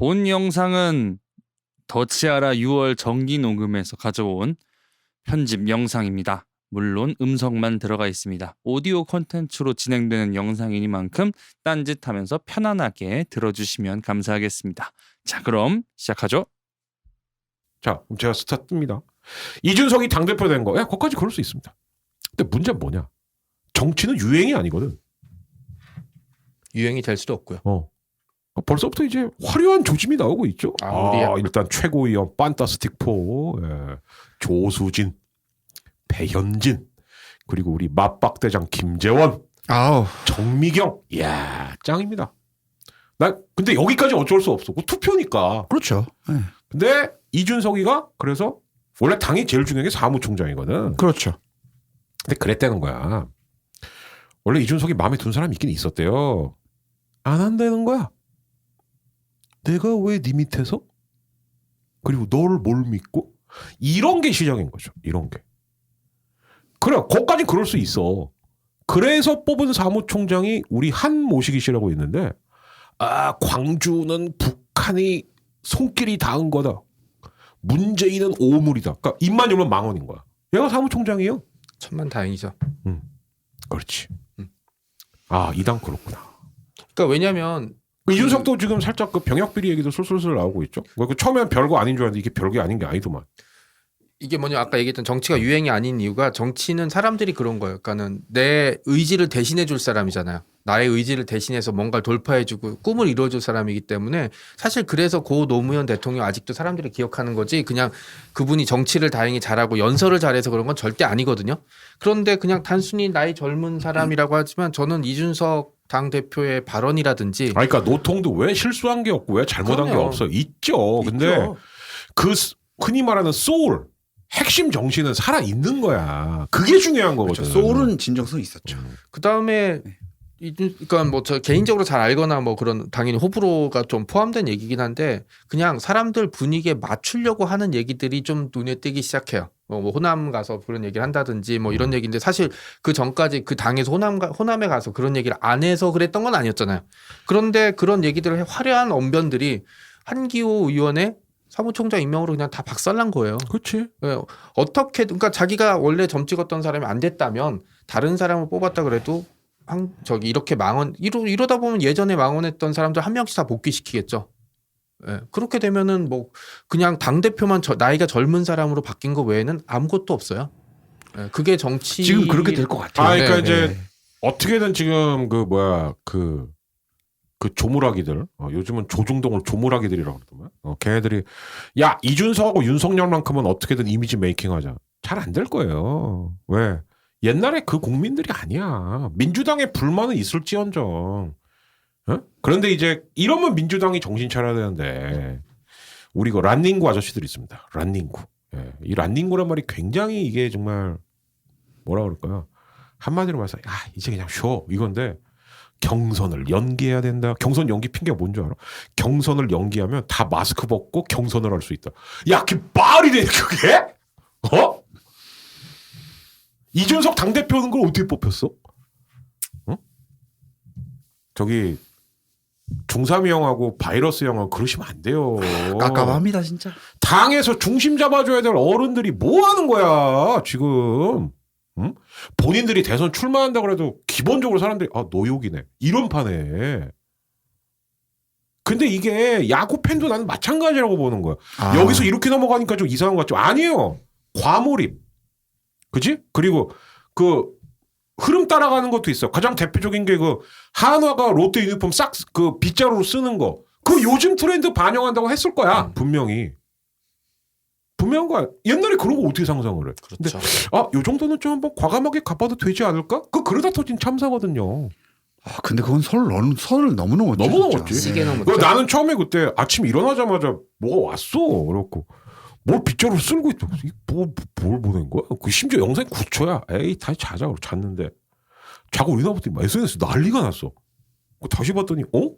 본 영상은 더치아라 6월 정기 녹음에서 가져온 편집 영상입니다. 물론 음성만 들어가 있습니다. 오디오 콘텐츠로 진행되는 영상이니만큼 딴짓하면서 편안하게 들어주시면 감사하겠습니다. 자, 그럼 시작하죠. 자, 그럼 제가 스타 뜹니다. 이준석이 당대표 된 거, 야, 거기까지 그럴 수 있습니다. 근데 문제는 뭐냐? 정치는 유행이 아니거든. 유행이 될 수도 없고요. 어. 벌써부터 이제 화려한 조짐이 나오고 있죠. 아, 아, 일단 최고위원 판타스틱 포, 예. 조수진, 배현진, 그리고 우리 맞박대장 김재원, 아우 정미경, 이야 짱입니다. 나 근데 여기까지 어쩔 수 없어. 그 투표니까. 그렇죠. 예. 근데 이준석이가 그래서 원래 당이 제일 중요한 게 사무총장이거든. 그렇죠. 근데 그랬다는 거야. 원래 이준석이 마음에 든 사람이 있긴 있었대요. 안 한다는 거야. 내가 왜 네 밑에서? 그리고 너를 뭘 믿고? 이런 게 시작인 거죠. 이런 게. 그래, 거기까지 그럴 수 있어. 그래서 뽑은 사무총장이 우리 한모식이 씨라고 있는데, 아, 광주는 북한이 손길이 닿은 거다. 문재인은 오물이다. 그러니까 입만 열면 망언인 거야. 얘가 사무총장이에요. 천만 다행이죠. 그렇지. 음. 아, 이당 그렇구나. 그러니까 왜냐면 그 이준석도 지금 살짝 그 병역 비리 얘기도 술술술 나오고 있죠. 그 처음엔 별거 아닌 줄 알았는데 이게 별게 아닌 게 아니더만. 이게 뭐냐 아까 얘기했던 정치가 유행이 아닌 이유가 정치는 사람들이 그런 거예요. 그러니까는 내 의지를 대신해 줄 사람이잖아요. 나의 의지를 대신해서 뭔가를 돌파해주고 꿈을 이루어줄 사람이기 때문에 사실 그래서 고 노무현 대통령 아직도 사람들이 기억하는 거지 그냥 그분이 정치를 다행히 잘하고 연설을 잘해서 그런 건 절대 아니거든요. 그런데 그냥 단순히 나이 젊은 사람이라고 하지만 저는 이준석 당 대표의 발언이라든지 아, 그러니까 노통도 왜 실수한 게 없고 왜 잘못한 게 그럼요. 없어? 있죠. 근데 있죠. 그 스- 흔히 말하는 소울, 핵심 정신은 살아 있는 거야. 그게 중요한 거거든. 그렇죠. 소울은 진정성이 있었죠. 그 다음에 그러니까 뭐 저 개인적으로 잘 알거나 뭐 그런 당연히 호불호가 좀 포함된 얘기긴 한데 그냥 사람들 분위기에 맞추려고 하는 얘기들이 좀 눈에 띄기 시작해요. 뭐, 뭐 호남 가서 그런 얘기를 한다든지 뭐 이런 얘기인데 사실 그 전까지 그 당에서 호남 가, 호남에 가서 그런 얘기를 안 해서 그랬던 건 아니었잖아요. 그런데 그런 얘기들을 화려한 언변들이 한기호 의원의 사무총장 임명으로 그냥 다 박살난 거예요. 그렇지. 예, 어떻게 그러니까 자기가 원래 점 찍었던 사람이 안 됐다면 다른 사람을 뽑았다 그래도 한 저기 이렇게 망언 이러 이러다 보면 예전에 망언했던 사람들 한 명씩 다 복귀시키겠죠. 예, 그렇게 되면은 뭐 그냥 당 대표만 나이가 젊은 사람으로 바뀐 거 외에는 아무것도 없어요. 예, 그게 정치 지금 그렇게 될 것 같아요. 아, 그러니까 네, 이제 네. 어떻게든 지금 그 뭐야 그. 그 조물아기들 어, 요즘은 조중동을 조물아기들이라고 그러더만 어, 걔네들이 야 이준석하고 윤석열만큼은 어떻게든 이미지 메이킹하자 잘 안 될 거예요 왜 옛날에 그 국민들이 아니야 민주당에 불만은 있을지언정 어? 그런데 이제 이러면 민주당이 정신 차려야 되는데 우리 그 란닝구 아저씨들 있습니다 란닝구 예, 이 란닝구란 말이 굉장히 이게 정말 뭐라 그럴까요 한마디로 말해서 야 이제 그냥 쉬어 이건데 경선을 연기해야 된다. 경선 연기 핑계가 뭔 줄 알아? 경선을 연기하면 다 마스크 벗고 경선을 할 수 있다. 야, 그게 말이 돼, 그게? 어? 이준석 당대표는 걸 어떻게 뽑혔어? 어? 저기, 중3이 형하고 바이러스 형하고 그러시면 안 돼요. 깝깝합니다 진짜. 당에서 중심 잡아줘야 될 어른들이 뭐 하는 거야, 지금. 응? 본인들이 대선 출마한다 그래도 기본적으로 사람들이, 아, 노욕이네. 이런 판에. 근데 이게 야구 팬도 나는 마찬가지라고 보는 거야. 아, 여기서 이렇게 넘어가니까 좀 이상한 것 같죠? 아니에요. 과몰입. 그지? 그리고 그 흐름 따라가는 것도 있어. 가장 대표적인 게 그 한화가 롯데 유니폼 싹 그 빗자루로 쓰는 거. 그 요즘 트렌드 반영한다고 했을 거야. 음. 분명히. 분명한 거야. 옛날에 그런 거 어떻게 상상을 해? 그렇죠. 아, 요 정도는 좀 한번 과감하게 갚아도 되지 않을까? 그 그러다 터진 참사거든요. 아, 근데 그건 선을 넘 선을 너무 넘었죠. 너무. 넘었지. 그 나는 처음에 그때 아침 일어나자마자 뭐가 왔어. 그래갖고 뭘 빗자루 쓸고 있다. 뭐, 뭘 보낸 거야? 그 심지어 영상이 9초야. 에이 다시 자자. 그러고 잤는데 자고 일어나봤더니 SNS 난리가 났어. 그 다시 봤더니 어?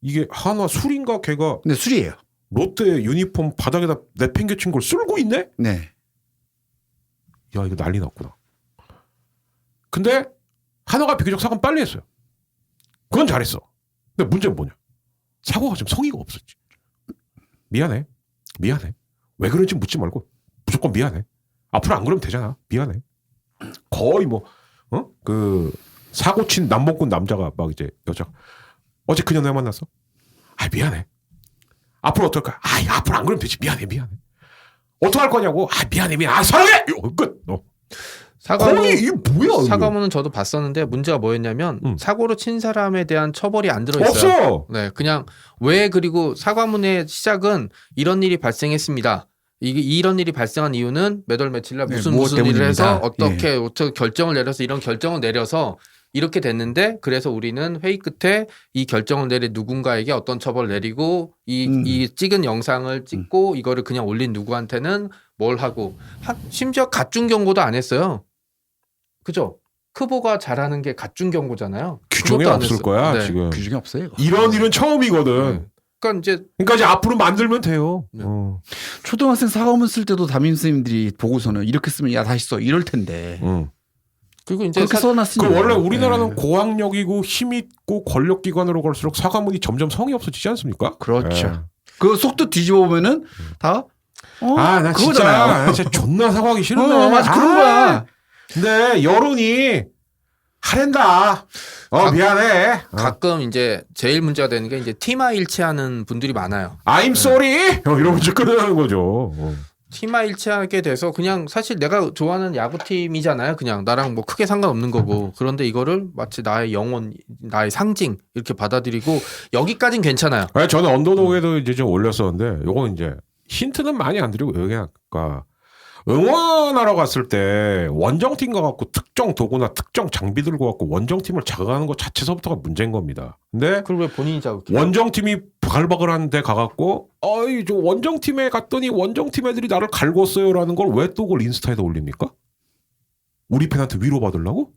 이게 하나 술인가 걔가 근데 술이에요. 롯데 유니폼 바닥에다 내팽개친 걸 쓸고 있네? 네. 야 이거 난리 났구나. 근데 하나가 비교적 사과는 빨리 했어요. 그건 잘했어. 근데 문제는 뭐냐? 사고가 좀 성의가 없었지. 미안해. 미안해. 왜 그런지 묻지 말고 무조건 미안해. 앞으로 안 그러면 되잖아. 미안해. 거의 뭐, 어? 그, 사고 친 남봉꾼 남자가 막 이제 여자가 어제 그녀 내가 만났어? 아, 미안해. 앞으로 어떨까? 아, 앞으로 안 그러면 되지. 미안해, 미안해. 어떡할 거냐고? 아, 미안해, 미안해. 아, 사랑해! 끝. 어. 사과문 이게 뭐야? 사과문은 저도 봤었는데 문제가 뭐였냐면 음. 사고로 친 사람에 대한 처벌이 안 들어 있어요. 없어! 네, 그냥 왜 그리고 사과문의 시작은 이런 일이 발생했습니다. 이게 이런 일이 발생한 이유는 몇월 며칠 날 네, 무슨 무엇 무슨 일을 해서 때문입니다. 어떻게 어떻게 결정을 내려서 이런 결정을 내려서 이렇게 됐는데 그래서 우리는 회의 끝에 이 결정을 내린 누군가에게 어떤 처벌을 내리고 이, 음. 이 찍은 영상을 찍고 이거를 그냥 올린 누구한테는 뭘 하고 하- 심지어 가중 경고도 안 했어요. 그죠? 크보가 잘하는 게 가중 경고잖아요. 규정이 없을. 거야, 네. 지금. 규정이 없어요. 이거. 이런 일은 처음이거든. 네. 그러니까 이제 그러니까 이제 앞으로 만들면 돼요. 네. 어. 초등학생 사과문 쓸 때도 담임 선생님들이 보고서는 이렇게 쓰면 야 다시 써 이럴 텐데 응. 그리고 이제 그렇게 사- 써놨으니 그 원래 우리나라는 네. 고학력이고 힘 있고 권력 기관으로 갈수록 사과문이 점점 성이 없어지지 않습니까? 그렇죠. 예. 그 속도 뒤집어 보면은 다 어? 아, 나 진짜, 그거잖아요. 진짜 존나 사과하기 싫은데. 어, 맞아 그런 아, 거야. 근데 여론이 하랜다. 어, 가- 미안해. 어. 가끔 이제 제일 문제가 되는 게 이제 티마 일치하는 분들이 많아요. I'm sorry. 어, 이러면 끝나는 거죠. 어. 티마 일치하게 돼서 그냥 사실 내가 좋아하는 야구팀이잖아요. 그냥 나랑 뭐 크게 상관없는 거고. 그런데 이거를 마치 나의 영혼, 나의 상징 이렇게 받아들이고 여기까진 괜찮아요. 아니, 저는 언더독에도 이제 좀 올렸었는데, 요건 이제 힌트는 많이 안 드리고, 여기 아까 응원하러 갔을 때 원정팀 가갖고 특정 도구나 특정 장비 들고 갖고 원정팀을 자극하는 것 자체서부터가 문제인 겁니다. 근데 그걸 왜 본인이 자극해? 원정팀이 바글바글한 데 가갖고 어이 저 원정팀에 갔더니 원정팀 애들이 나를 갈궜어요라는 걸 왜 또 그걸 인스타에다 올립니까? 우리 팬한테 위로 받으려고?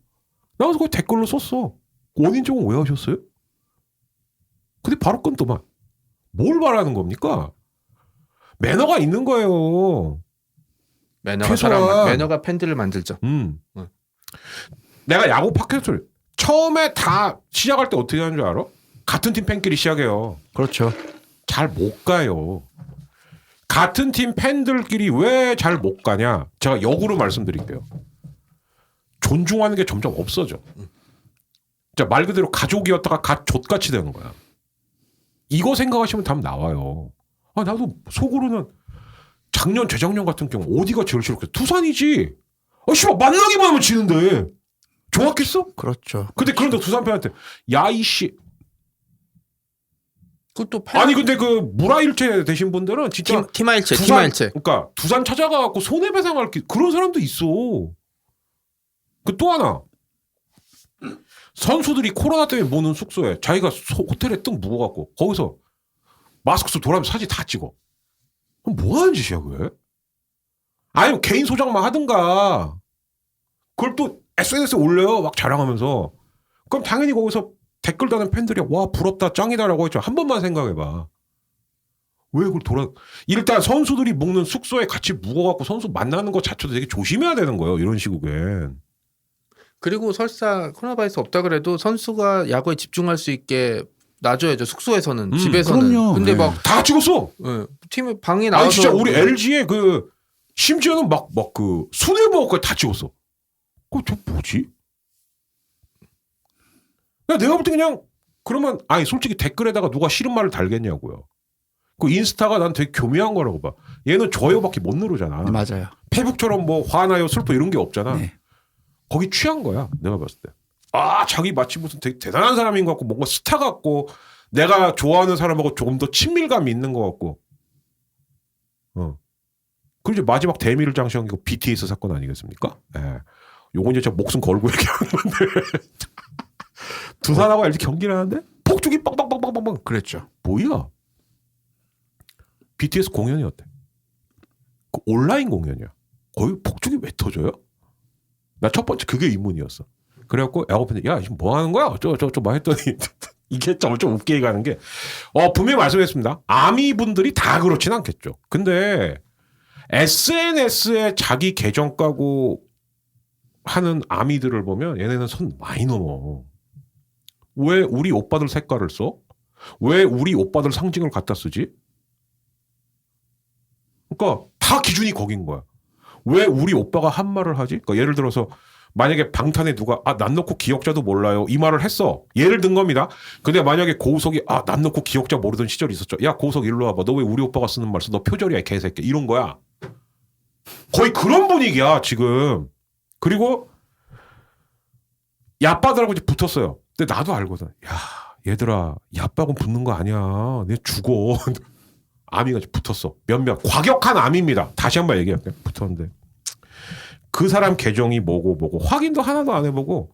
나 그래서 그거 댓글로 썼어. 원인 적은 왜 하셨어요? 근데 바로 끊더만. 뭘 바라는 겁니까? 매너가 있는 거예요. 매너가 최소한- 사람, 매너가 팬들을 만들죠. 음. 응. 내가 야구 팟캐스트를 처음에 다 시작할 때 어떻게 하는 줄 알아? 같은 팀 팬끼리 시작해요. 그렇죠. 잘 못 가요. 같은 팀 팬들끼리 왜 잘 못 가냐? 제가 역으로 말씀드릴게요. 존중하는 게 점점 없어져. 자, 말 그대로 가족이었다가 가 족같이 되는 거야. 이거 생각하시면 답 나와요. 아, 나도 속으로는 작년, 재작년 같은 경우 어디가 제일 싫었겠어? 투산이지. 아, 씨발, 만나기만 하면 지는데. 좋았겠어? 그렇죠. 근데 그런데 두산 팬한테, 야, 이씨. 그것도 팬, 아니, 근데 그 무라일체 되신 분들은 진짜 팀, 티마 일체, 두산- 티마 일체. 그러니까 두산 찾아가갖고 손해배상할 게 그런 사람도 있어. 그 또 하나 선수들이 코로나 때문에 모는 숙소에 자기가 소- 호텔에 뜬 묵어갖고 거기서 마스크 쓰고 돌아오면 사진 다 찍어. 그럼 뭐 하는 짓이야 그게? 아니면 개인 소장만 하든가. 그걸 또 SNS에 올려요 막 자랑하면서. 그럼 당연히 거기서 댓글 다는 팬들이 와 부럽다 짱이다라고 했죠. 한 번만 생각해봐. 왜 그걸 돌아? 일단 선수들이 묵는 숙소에 같이 묵어갖고 선수 만나는 것 자체도 되게 조심해야 되는 거예요. 이런 시국엔. 그리고 설사 코로나 바이러스 없다 그래도 선수가 야구에 집중할 수 있게 놔줘야죠. 숙소에서는 음, 집에서는. 그럼요. 근데 네. 막다 찍었어. 예, 팀 방에 나와서 아니 진짜 우리 LG의 그 심지어는 막 막그 순회버거까지 다 찍었어. 그저 뭐지? 야, 내가 볼 때 그냥 그러면 아니 솔직히 댓글에다가 누가 싫은 말을 달겠냐고요. 그 인스타가 난 되게 교묘한 거라고 봐. 얘는 좋아요밖에 못 누르잖아. 네, 맞아요. 페북처럼 뭐 화나요 슬퍼 이런 게 없잖아. 네. 거기 취한 거야. 내가 봤을 때. 아 자기 마치 무슨 되게 대단한 사람인 것 같고 뭔가 스타 같고 내가 좋아하는 사람하고 조금 더 친밀감이 있는 것 같고. 어. 그리고 이제 마지막 대미를 장식한 게 BTS 사건 아니겠습니까? 예. 요건 이제 제가 목숨 걸고 얘기하는 건데. 두산하고 LG 경기를 하는데 폭죽이 빵빵빵빵빵빵 그랬죠. 뭐야? BTS 공연이었대. 그 온라인 공연이야. 거기 폭죽이 왜 터져요? 나 첫 번째 그게 의문이었어. 그래갖고 야구팬들 야 지금 뭐 하는 거야? 저저저 했더니 이게 좀, 좀 웃기게 가는 게 어, 분명히 말씀했습니다. 아미 분들이 다 그렇진 않겠죠. 근데 SNS에 자기 계정 까고 하는 아미들을 보면 얘네는 선 많이 넘어. 왜 우리 오빠들 색깔을 써? 왜 우리 오빠들 상징을 갖다 쓰지? 그러니까 다 기준이 거긴 거야. 왜 우리 오빠가 한 말을 하지? 그러니까 예를 들어서 만약에 방탄에 누가 아 난 놓고 기억자도 몰라요 이 말을 했어 예를 든 겁니다. 근데 만약에 고우석이 아 난 놓고 기억자 모르던 시절이 있었죠. 야 고우석 일로 와봐. 너 왜 우리 오빠가 쓰는 말 써? 너 표절이야 이 개새끼 이런 거야. 거의 그런 분위기야 지금. 그리고 야빠들하고 이제 붙었어요. 근데 나도 알거든. 야 얘들아 야빠하고 붙는 거 아니야. 내 죽어. 아미가 붙었어. 몇몇 과격한 암입니다. 다시 한 번 얘기할게요. 붙었는데 그 사람 계정이 뭐고 뭐고 확인도 하나도 안 해보고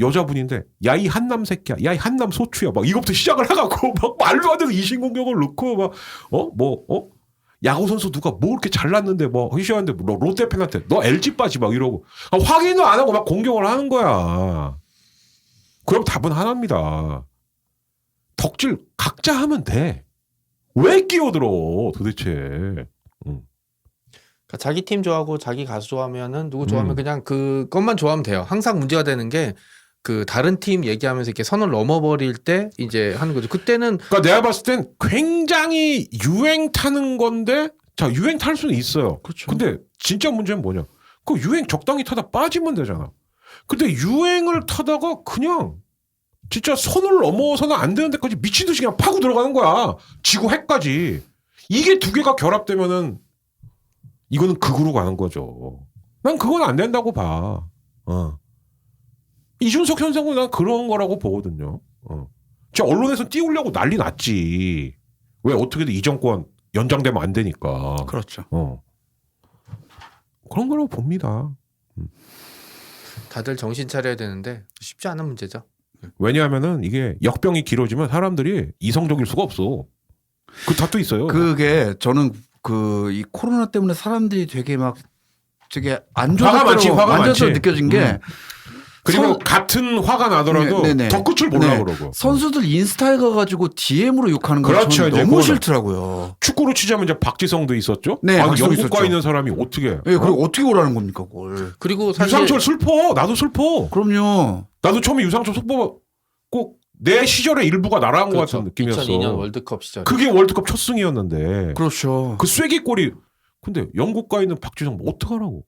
여자분인데 야 이 한남 새끼야 야 이 한남 소추야 막 이것부터 시작을 해갖고 막 말도 안 되는 이신공격을 넣고 막 어 뭐 어 야구 선수 누가 뭐 이렇게 잘났는데 뭐 희시한데 뭐 롯데 팬한테 너 LG 빠지 막 이러고 아, 확인도 안 하고 막 공격을 하는 거야. 그럼 답은 하나입니다. 덕질 각자 하면 돼. 왜 끼어들어 도대체? 그러니까 자기 팀 좋아하고 자기 가수 좋아하면은 누구 좋아하면 음. 그냥 그것만 좋아하면 돼요. 항상 문제가 되는 게 그 다른 팀 얘기하면서 이렇게 선을 넘어버릴 때 이제 하는 거죠. 그때는 그러니까 내가 봤을 땐 굉장히 유행 타는 건데 자 유행 탈 수는 있어요. 그렇죠. 근데 진짜 문제는 뭐냐? 그 유행 적당히 타다 빠지면 되잖아. 근데 유행을 타다가 그냥 진짜 선을 넘어서는 안 되는 데까지 미친 듯이 그냥 파고 들어가는 거야. 지구 핵까지. 이게 두 개가 결합되면은 이거는 극으로 가는 거죠. 난 그건 안 된다고 봐. 어. 이준석 현상은 난 그런 거라고 보거든요. 어. 진짜 언론에서 띄우려고 난리 났지. 왜 어떻게든 이 정권 연장되면 안 되니까. 그렇죠. 어. 그런 거라고 봅니다. 다들 정신 차려야 되는데 쉽지 않은 문제죠. 왜냐하면은 이게 역병이 길어지면 사람들이 이성적일 수가 없어. 그 탓도 있어요. 그게 저는 그 이 코로나 때문에 사람들이 되게 막 되게 안 화가 좋아서 많지, 화가 완전히 많지. 느껴진 게 음. 그리고 선- 같은 화가 나더라도 네, 네, 네. 더 끝을 몰라 네. 그러고. 선수들 인스타에 가가지고 DM으로 욕하는 거 그렇죠, 저는 이제 너무 그거는. 싫더라고요. 축구로 치자면 이제 박지성도 있었죠. 네, 박지성 영국 가 있었죠. 있는 사람이 어떻게? 예, 그리고 어? 떻게 오라는 겁니까, 그걸? 그리고 사실 유상철 슬퍼. 나도 슬퍼. 그럼요. 나도 처음에 유상철 슬퍼. 꼭 내 시절의 일부가 날아간 것 그렇죠. 같은 느낌이었어. 2002년 월드컵 시절. 그게 월드컵 첫 승이었는데. 그렇죠. 그 쐐기골이 근데 영국 가 있는 박지성 뭐 어떡하라고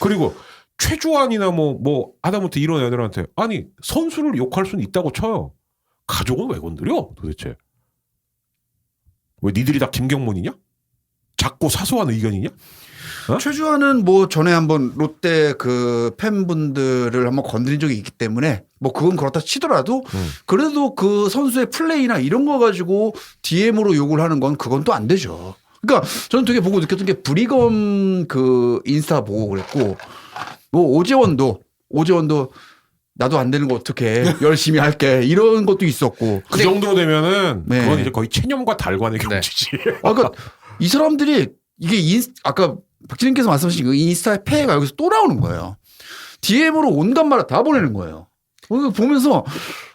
그리고 최주환이나 뭐뭐 하다못해 이런 애들한테 아니 선수를 욕할 수는 있다고 쳐요 가족은 왜 건드려 도대체 왜 니들이 다 김경문이냐 작고 사소한 의견이냐 어? 최주환은 뭐 전에 한번 롯데 그 팬분들을 한번 건드린 적이 있기 때문에 뭐 그건 그렇다 치더라도 음. 그래도 그 선수의 플레이나 이런 거 가지고 DM으로 욕을 하는 건 그건 또 안 되죠. 그러니까 저는 되게 보고 느꼈던 게 브리검 그 인스타 보고 그랬고 뭐 오재원도 오재원도 나도 안 되는 거 어떻게 열심히 할게 이런 것도 있었고 그 정도 되면은 네. 그건 이제 거의 체념과 달관의 네. 경지지 아, 그러니까 이 사람들이 이게 인 아까 박진님께서 말씀하신 그 인스타의 폐해가 여기서 또 나오는 거예요. DM으로 온갖 말을 다 보내는 거예요. 그거 보면서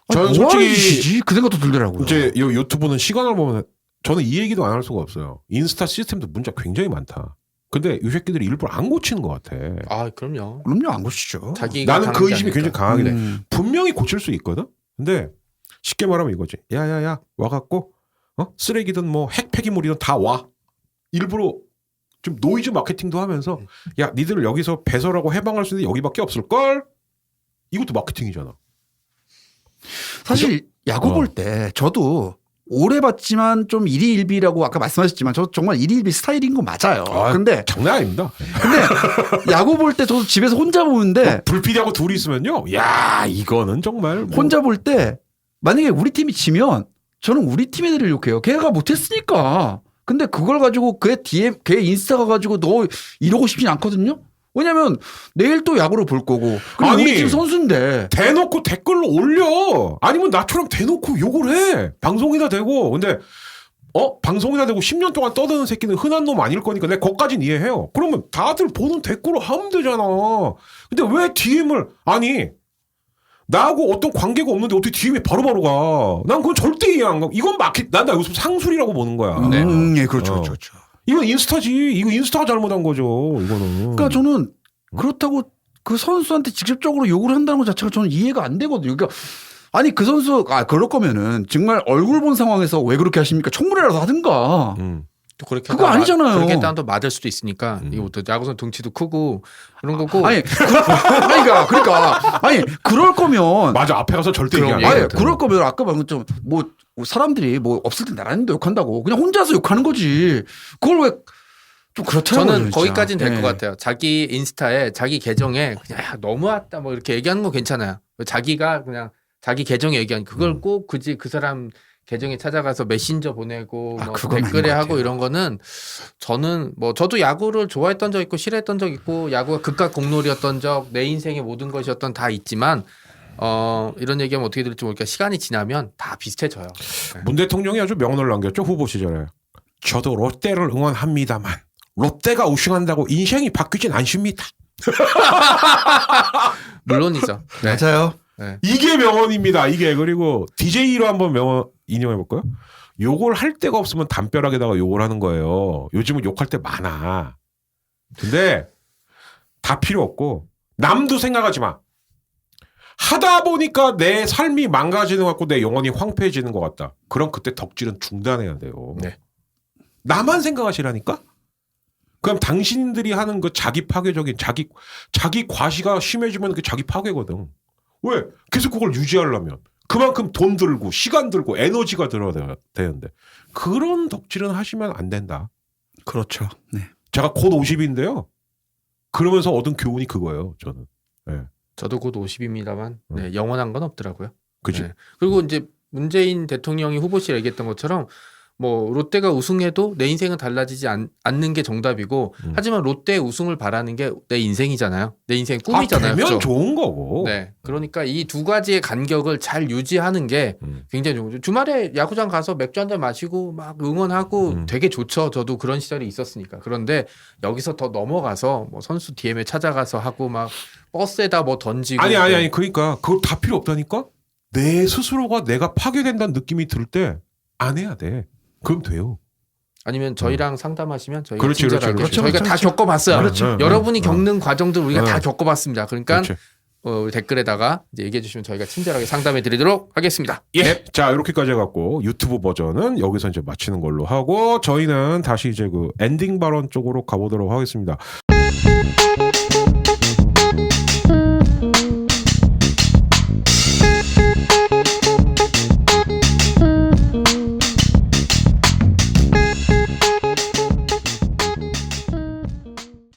아, 저는 뭐 솔직히? 그 생각도 들더라고요. 이제 이 유튜브는 시간을 보면 저는 이 얘기도 안 할 수가 없어요 인스타 시스템도 문제 굉장히 많다 근데 이 새끼들이 일부러 안 고치는 것 같아 아 그럼요. 그럼요 안 고치죠. 자기가 나는 그 의심이 아닐까. 굉장히 강하긴 해. 음. 분명히 고칠 수 있거든. 근데 쉽게 말하면 이거지. 야야야 와갖고 어 쓰레기든 뭐 핵폐기물이든 다 와. 일부러 좀 노이즈 마케팅도 하면서 야 니들 여기서 배설하고 해방할 수 있는 데 여기밖에 없을 걸. 이것도 마케팅이잖아. 사실 야구 어. 볼때 저도 오래 봤지만 좀 일희일비라고 아까 말씀하셨지만 저 정말 일희일비 스타일인 거 맞아요. 아, 근데 장난 아닙니다. 근데 야구 볼 때 저도 집에서 혼자 보는데 불PD하고 둘이 있으면요. 야 이거는 정말 뭐 혼자 볼 때 만약에 우리 팀이 지면 저는 우리 팀 애들을 욕해요. 걔가 못했으니까. 근데 그걸 가지고 그의 DM, 걔 인스타 가지고 너 이러고 싶진 않거든요. 왜냐면 내일 또 야구를 볼 거고. 그리고 아니. 우리 팀 선수인데. 대놓고 댓글로 올려. 아니면 나처럼 대놓고 욕을 해. 방송이나 되고. 근데 어 방송이나 되고 10년 동안 떠드는 새끼는 흔한 놈 아닐 거니까 내가 거까진 이해해요. 그러면 다들 보는 댓글로 하면 되잖아. 근데 왜 DM을 아니 나하고 어떤 관계가 없는데 어떻게 DM이 바로바로 가? 난 그건 절대 이해 안 가. 이건 마켓 난 나 여기서 상술이라고 보는 거야. 음, 예, 그렇죠, 어. 그렇죠, 그렇죠. 이건 인스타지. 이거 인스타가 잘못한 거죠. 이거는. 그러니까 저는 그렇다고 그 선수한테 직접적으로 욕을 한다는 것 자체가 저는 이해가 안 되거든요. 그러니까 아니 그 선수 아 그럴 거면은 정말 얼굴 본 상황에서 왜 그렇게 하십니까? 청문회라도 하든가. 음. 또 그렇게 그거 마- 아니잖아요. 그렇게 했다가 또 맞을 수도 있으니까 음. 이게 또 야구선 등치도 크고 그런 거고. 아니 그, 아니 그러니까 그러니까 아니 그럴 거면 맞아 앞에 가서 절대 그럼, 얘기 안 예, 해. 아니 그럴 거면 아까 방금 좀뭐 사람들이 뭐 없을 때 나란히도 욕한다고 그냥 혼자서 욕하는 거지. 그걸 왜 좀 그렇더라고요. 저는. 거기까지는 될것 예. 같아요. 자기 인스타에 자기 계정에 그냥 야, 너무했다 뭐 이렇게 얘기하는 거 괜찮아요. 자기가 그냥 자기 계정에 얘기하는 그걸 음. 꼭 굳이 그 사람 계정에 찾아가서 메신저 보내고 아, 뭐 댓글에 것 하고. 이런 거는 저는 뭐 저도 야구를 좋아했던 적 있고 싫어했던 적 있고 야구가 극과 공놀이였던 적 내 인생의 모든 것이었던 다 있지만 어 이런 얘기하면 어떻게 될지 모르니까 시간이 지나면 다 비슷해져요. 문 대통령이 아주 명언을 남겼죠 후보 시절에. 저도 롯데를 응원합니다만 롯데가 우승한다고 인생이 바뀌진 않습니다. 물론이죠. 네. 맞아요. 이게 명언입니다. 이게 그리고 DJ로 한번 명언 인용해 볼까요? 욕을 할 데가 없으면 담벼락에다가 욕을 하는 거예요. 요즘은 욕할 때 많아. 근데 다 필요 없고 남도 생각하지 마. 하다 보니까 내 삶이 망가지는 것 같고 내 영혼이 황폐해지는 것 같다. 그럼 그때 덕질은 중단해야 돼요. 네. 나만 생각하시라니까? 그럼 당신들이 하는 그 자기 파괴적인 자기 자기 과시가 심해지면 그 자기 파괴거든. 왜? 계속 그걸 유지하려면 그만큼 돈 들고 시간 들고 에너지가 들어야 되는데 그런 덕질은 하시면 안 된다. 그렇죠. 네. 제가 곧 50인데요. 그러면서 얻은 교훈이 그거예요. 저는. 저도 곧 50입니다만 네, 영원한 건 없더라고요. 그지? 네. 그리고 이제 문재인 대통령이 후보실 얘기했던 것처럼 뭐 롯데가 우승해도 내 인생은 달라지지 않, 는게 정답이고 음. 하지만 롯데 우승을 바라는 게 내 인생이잖아요. 내 인생 아, 꿈이잖아요. 되면 그죠? 좋은 거고. 네. 그러니까 이 두 가지의 간격을 잘 유지하는 게 음. 굉장히 좋은 거죠. 주말에 야구장 가서 맥주 한 잔 마시고 막 응원하고 음. 되게 좋죠. 저도 그런 시절이 있었으니까. 그런데 여기서 더 넘어가서 뭐 선수 DM에 찾아가서 하고 막 버스에다 뭐 던지고 아니 아니 네. 아니 그러니까 그거 다 필요 없다니까. 내 스스로가 내가 파괴된다는 느낌이 들 때 안 해야 돼. 그럼 돼요. 아니면 저희랑 상담하시면 저희가 그렇지, 그렇지, 친절하게 그렇지. 저희가 다 그렇지. 겪어봤어요. 그렇죠. 여러분이 어. 겪는 과정들 우리가 어. 다 겪어봤습니다. 그러니까 그렇지. 어, 댓글에다가 이제 얘기해 주시면 저희가 친절하게 상담해 드리도록 하겠습니다. 예. 자, 이렇게까지 해갖고 유튜브 버전은 여기서 이제 마치는 걸로 하고 저희는 다시 이제 그 엔딩 발언 쪽으로 가보도록 하겠습니다.